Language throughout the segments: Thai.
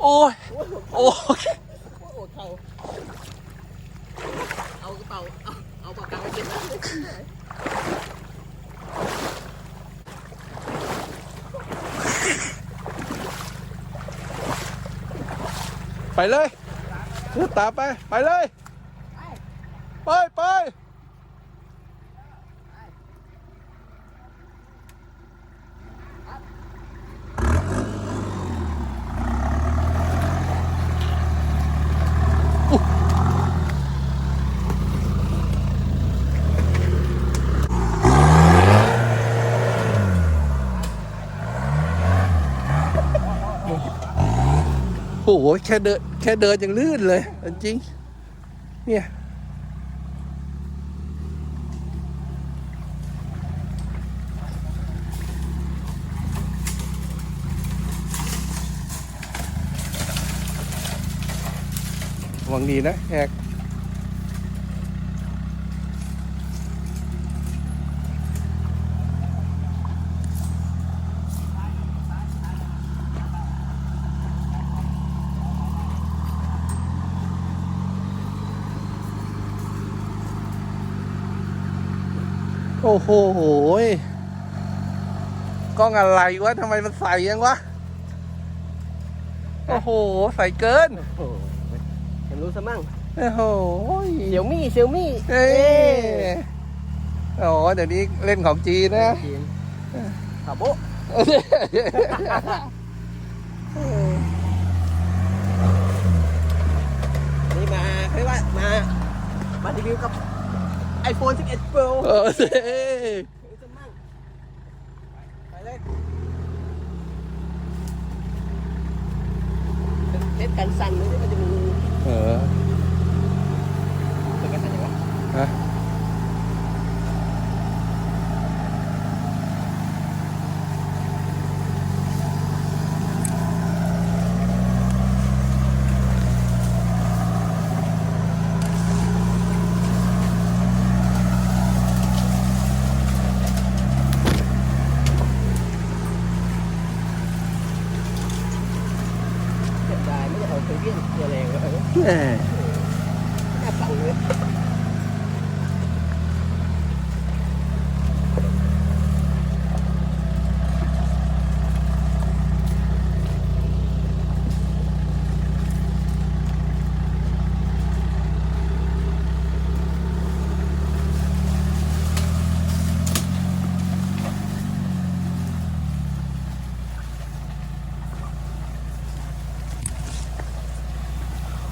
โอ้ย โอ้ยโอ้โหเขาเอากระเป๋า เอาเอาปากกาไปเก็บนะไปเลยตามไป ไปเลย ไป ไป โอ้โหแค่เดินแค่เดินยังลื่นเลย จริง เนี่ยหวังดีนะแอก โอ้โหโหยกล้องอะไรวะทำไมมันใสยังวะ โอ้โห ใสเกิน โอ้โหฉันรู้ซะมั่งโอ้โหเสี่ยวมี่เสี่ยวมี่เอ้ยอ๋อเดี๋ยวนี้เล่นของจีนนะจีนขาโบะนี่มาเรียกว่ามา มารีวิวกับ iPhone 11 Pro เออเซ่รู้ซะมั่งไปเลยเทสกันสั่นเลยมันจะมี เออ เป็นกันสั่นยังไง ฮะเสียดายไม่ได้เอาเคยเวียนเรือแรงเลย แหม น่าฟังเลย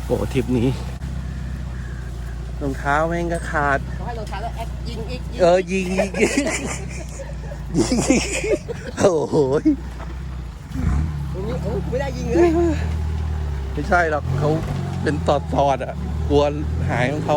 โอ้ทริปนี้ รองเท้าแม่งก็ขาดเขาให้รองเท้าแล้วแอคยิงอีกยิงเออยิงยิงยิงยิงโอ้โหตรงนี้โอ้ไม่ได้ยิงเลยไม่ใช่หรอกเขาเป็นตอดตอดๆอะกลัวหายของเขา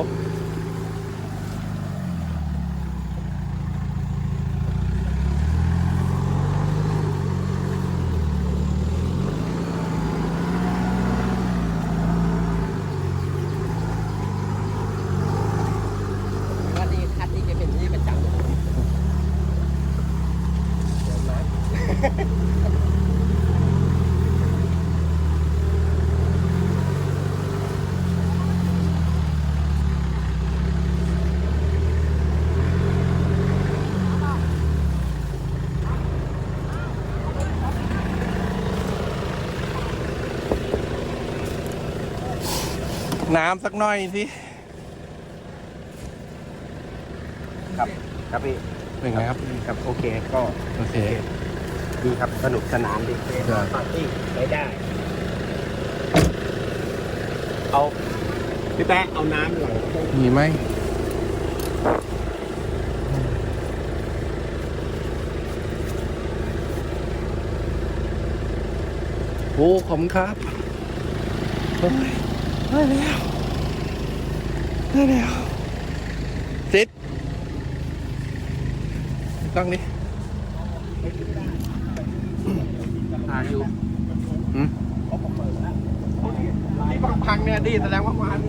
ว่านี่คัดนี่จะเป็นนี่ประจำเลยเดี๋ยวนะ น้ำสักหน่อยสิครับครับพี่เป็นไงครับ ครับโอเคก็โอเค ดีครับสนุกสนานดีครับปาร์ตี้ไปได้ เอาพี่แป๊ะเอาน้ำหน่อยมีไหมโอ้ขอบคุณครับเฮ้ยได้แล้ว ได้แล้วซิดต้องนี้อายุที่พังพังเนี่ยดีแสดงว่ามัน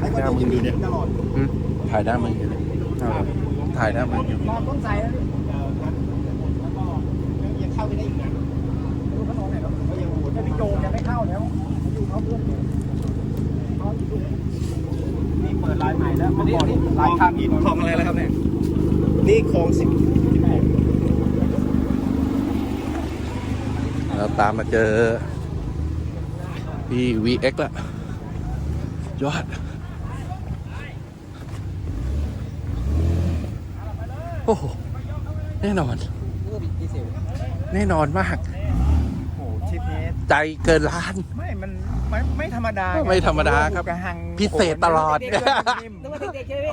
ถ่ายได้ามึงอยู่เนี่ยถ่ายหน้มึงถ่ายได้ามึงอยู่องใส่แยเข้าไปได้อีกนะไขาตไหนแล้วยังโหดไม่โยยังไม่เข้าแล้วอยู่เขาเพื่อน หลายคันหินของอะไรแล้วครับเนี่ยนี่คลองสิบเราตามมาเจอพี่ VX ละยอด โอ้โห แน่นอน แน่นอนมาก โอ้โหชิปนี้ใจเกินล้าน ไม่ มัน ไม่ไม่ธรรมดาไม่ธรรมดาครับกระหังพิเศษตลอดเด็กๆนึกว่าเด็กๆใช่ไหม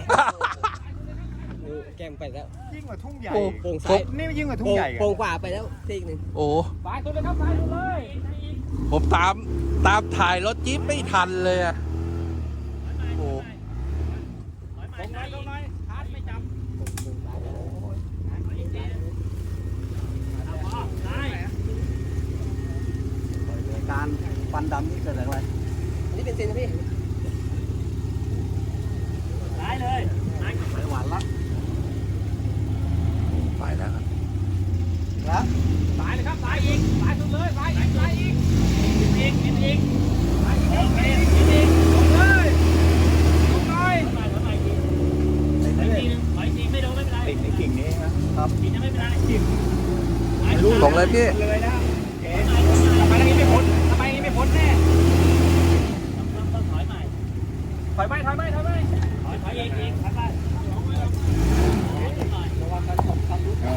โอ้แกมไปแล้วยิ่งกว่าทุ่งใหญ่โอ้โป่งซ้ายนี่ยิ่งกว่าทุ่โป่งงใหญ่โป่งขวาไปแล้วซีกหนึ่งโอ้สายตัวเลยครับสายตัวเลยผมตามตามถ่ายรถจี๊ปไม่ทันเลยอะโอ้ตรงไหนตรงไหนชาร์จไม่จับการ ฟันดำนี่เกิดจากอะไรอันนี้เป็นเซนนะพี่หวานละไปแล้วครับแล้วสายเลยครับสายอีกสายสุดเลยสายอีกสายอีกอีกอีกอีกสายอีกอีกอีกลงเลยลงเลยติดในกิ่งนี้ครับส่งเลยพี่เลยนะเก๋ ทำไมอย่างนี้ไม่พ้นทำไมอย่างนี้ไม่พ้นแน่ถอยไปถอยไปถอยไป อ่า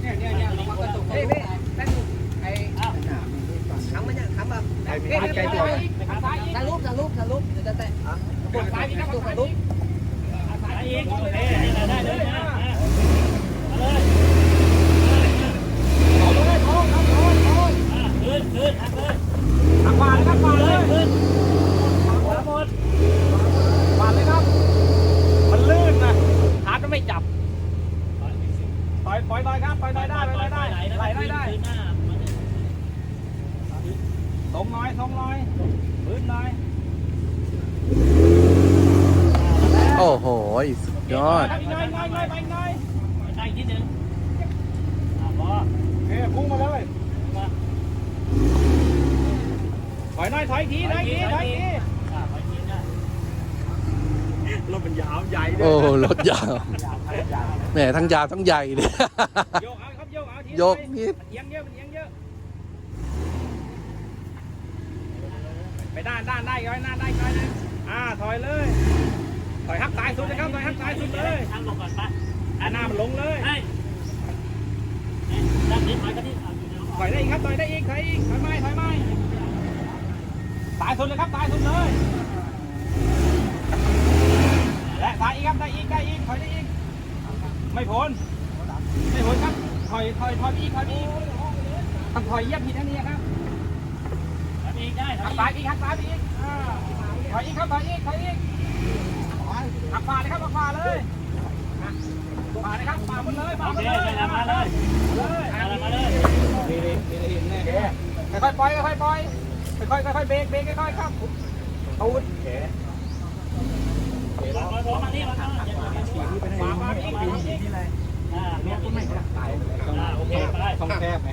เนี่ยเนี่ยเนี่ยระวังกระตุกพี่พี่นั่นไอ้ค้ำมันเนี่ยค้ำแบบ ใครมีใครตัวทางรูปทางรูปทางรูปเดี๋ยวจะแตะกดซ้ายที่กระตุกทางรูปทางขวาเลยครับขวาเลยขวาหมดขวาเลยครับมันลื่นนะหาจะไม่จับปล่อยปล่อยได้ครับปล่อยได้ได้ปล่อยได้ไหลได้ได้ ตรงน้อยตรงน้อยพื้นน้อยโอ้โห สุดยอดอีกหน่อยอีกหน่อยอีกหน่อยไปอีกหน่อยได้อีกนิดนึงพอเอ๊ะพุ่งมาเลยถอยหน่อยถอยอีกทีถอยอีกทีถอยอีกทีรถมันยาวใหญ่เลยโอ้รถยาวแหมทั้งยาวทั้งใหญ่เลยโยกเอาครับโยกเอาทีโยกนิดมันเอียงเยอะมันเอียงเยอะ ไปด้านด้านได้ก้อยด้านได้ก้อยนะอ่าถอยเลยถอยหักซ้ายสุดนะครับถอยหักซ้ายสุดเลยทางลงก่อนปะอ่าหน้ามันลงเลยเฮ้ยด้านนี้ถอยกันที่เอาอยู่ในถอยได้อีกครับถอยได้อีกถอยอีกถอยไม่ถอยไม่ตายสุดเลยครับตายสุดเลย และตายอีกครับได้อีกได้อีกถอยได้อีกไม่พ้นไม่พ้นครับถอยถอยถอยไปอีกถอยไปอีกต้องถอยเหยียบผิดอันนี้ครับทำเองได้หักทำซ้ายอีกหักซ้ายอีกอ่าถอยอีกครับถอยอีกถอยอีกหักขวาเลยครับหักขวาเลยอะขวาเลยครับขวาหมดเลยขวาโอหมดเคเลยไปแล้วมาเลยเลยมาเลยมาเลยค่อยๆปล่อยค่อยๆปล่อยค่อยๆค่อยๆเบรกเบรกค่อยๆครับตูดมามานี่มามาขวามาอีกขวามาอีกอ่าเรียกไม่ได้อ่าโอเคไปต้องแคบไหม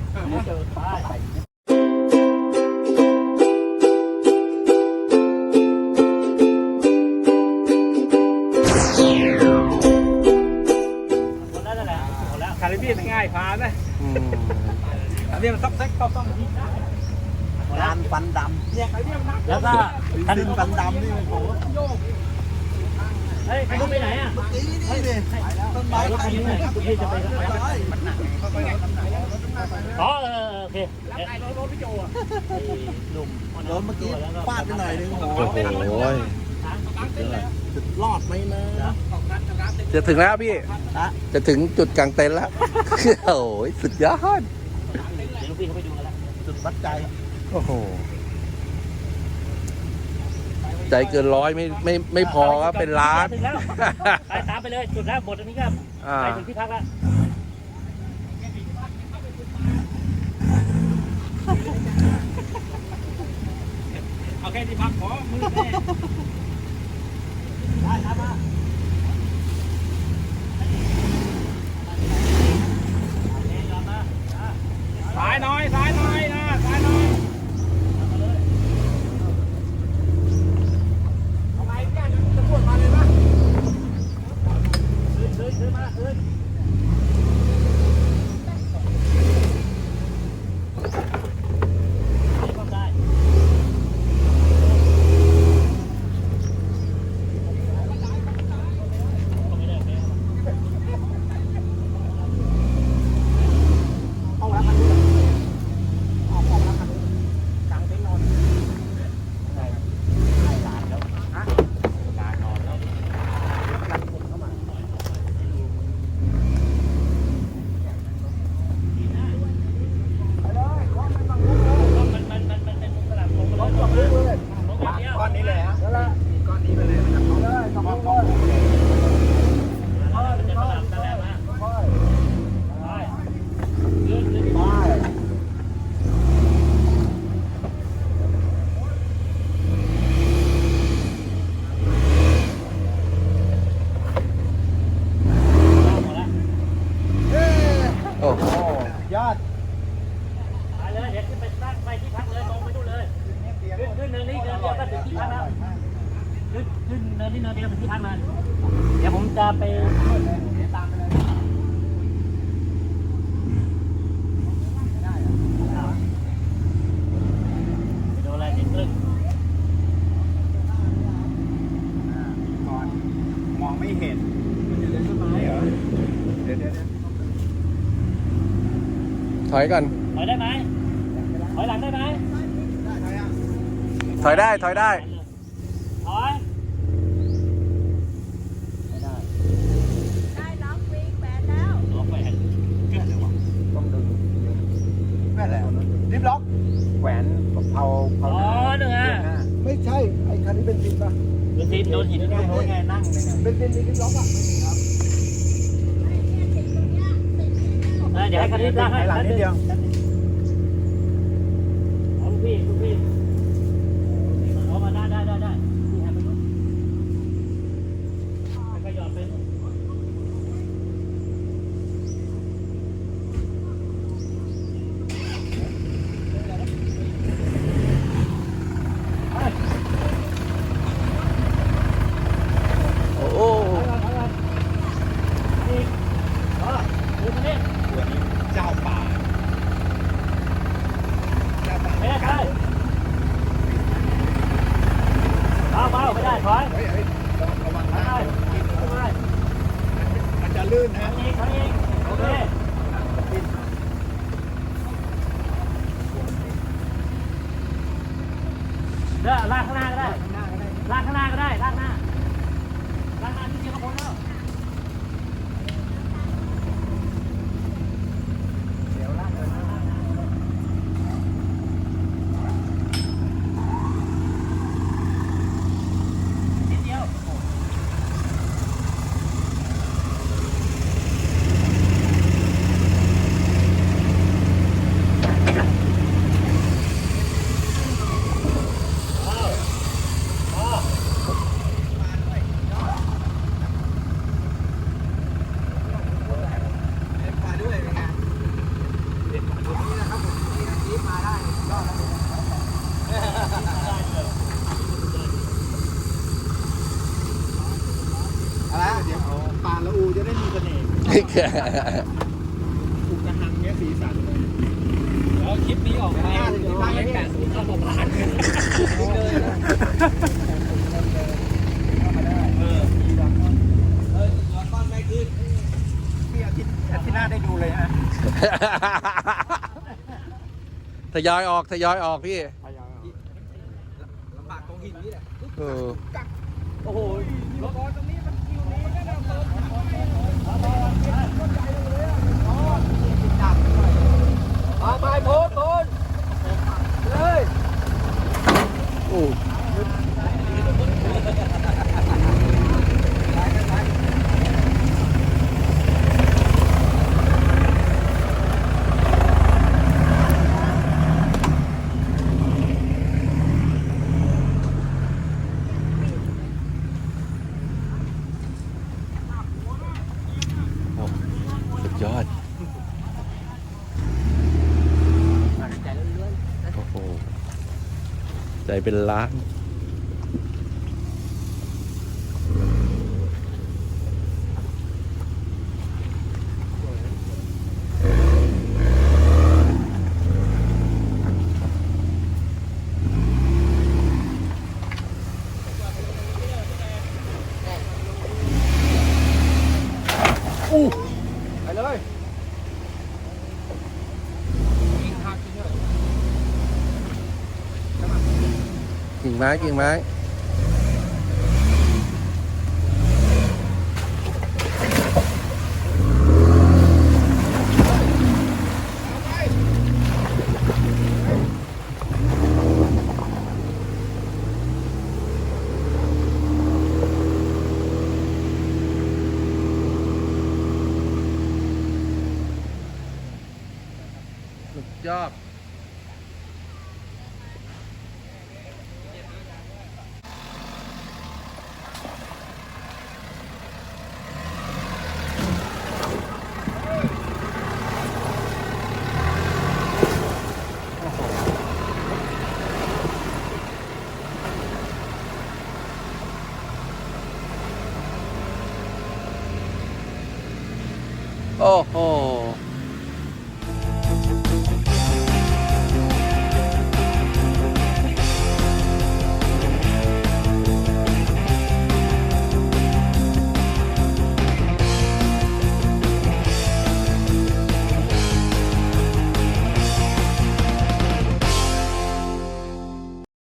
ริเบียนง่ายผ่านนะอืมคาริเบียนมันซับเซ็กต้องต้องยิงได้การฟันดเนี่ยคาริเบียนมันนักแล้วก็ำคันดินฟันดำนี่มันโอ้โหโยกเฮ้ยคันนู้นไปไหนอะนี่นี่ดิต้นไม้รถคันนี้ไหนพี่จะไปกับใครอ๋อเออโอเคแล้วไอ้รถรถพี่โจอะหนุ่มโดนเมื่อกี้ฟาดไปหน่อยนึงโอ้โหโอ้โหตั้งเต็นท์แล้วรอดไหมนะสองนัดนะครับเต็นท์จะถึงแล้วพี่ฮะจะถึงจุดกลางเต็นท์แล้ว โอ้ยสุดยอดเดี๋ยวลูกพี่เขาไปดูกันแล้วจุดวัดใจโอ้โหใจเกินร้อยไม่ไม่ไม่พอครับเป็นล้านถึงแล้วไปตามไปเลยจุดแล้วหมดอันนี้ก็อ่าไปถึงที่พักแล้วเอาแค่ที่พักขอมือแม่ได้ครับมาสายห น้อยสายหน่อยนะสายหน่อยเอาไปใกล้ โอ้ ยอด ไปเลยเดี๋ยวขึ้นไปตั้งไปที่พักเลยตรงไปนู่นเลยขึ้นขึ้นเนินนี้เนินเดียวก็ถึงที่พักแล้วขึ้นขึ้นเนินนี้เนินเดียวถึงที่พักเลยเดี๋ยวผมจะไปตามไปเลยไปดูอะไรติดขึ้น ก่อน มองไม่เห็นมันอยู่ในต้นไม้เหรอ เดี๋ยวเดี๋ยวเดี๋ยว ถอยก่อน ถอยได้ไหมถอยหลังได้ไหมถอยได้ ถอยได้ ถอย ไม่ได้ ได้ล็อกวิ่งแปดแล้วล็อกไปต้องดึงแม่นแหละรีบล็อกแหวนเผาเผาอ๋อหนึ่งอะไม่ใช่ ไอ้คันนี้เป็นซินปะโดนหินโดนหินไงไงนั่งเป็นซินมีรีบล็อกอะ เดี๋ยวให้คันนี้ลากให้หลังนิดเดียว เอาลูกพี่ลูกพี่เอามาได้ได้ได้ได้พี่ให้ไปดูให้ขยับไปนู่น โอ้โห อีกอ๋อดูคนนี้ วันนี้เจ้าป่าเจ้าป่า ไม่ได้ใช่เบาเบาไม่ได้ถอย เฮ้ยเฮ้ยระวัง ไม่ นะ ได้ไม่ได้ มันจะลื่นนะ ทำอีกทำอีกโอเคเด้อลากข้างหน้าก็ได้ ลากข้างหน้าก็ได้ ลากหน้า ลากหน้าที่เดียวก็พ้นแล้ว นิดเดียว มาด้วยเป็นไงเด็ดมาด้วยนี่นะครับผมที่อันนี้มาได้ยอดอะไรเดี๋ยวปลาละอูจะได้มีเสน่ห์ อุกกระหังเนี้ยสีสันเลยแล้วคลิปนี้ออกมาที่บ้านแปดศูนย์เข้ามาผ่านเลยนะเออเออแล้วก้อนไม่ขึ้นพี่อาทิตย์อาทิตย์หน้าได้ดูเลยฮะทยอยออกทยอยออกพี่ลำบากตรงหินนี่แหละเออโอ้โหรถตรงนี้มันคิวนี้ก็ได้เปิด มาไปโพสโพสเลยโอ้สุดยอด โอ้โห ใจ เป็นล้าน กิ่งไม้กิ่ง ไม้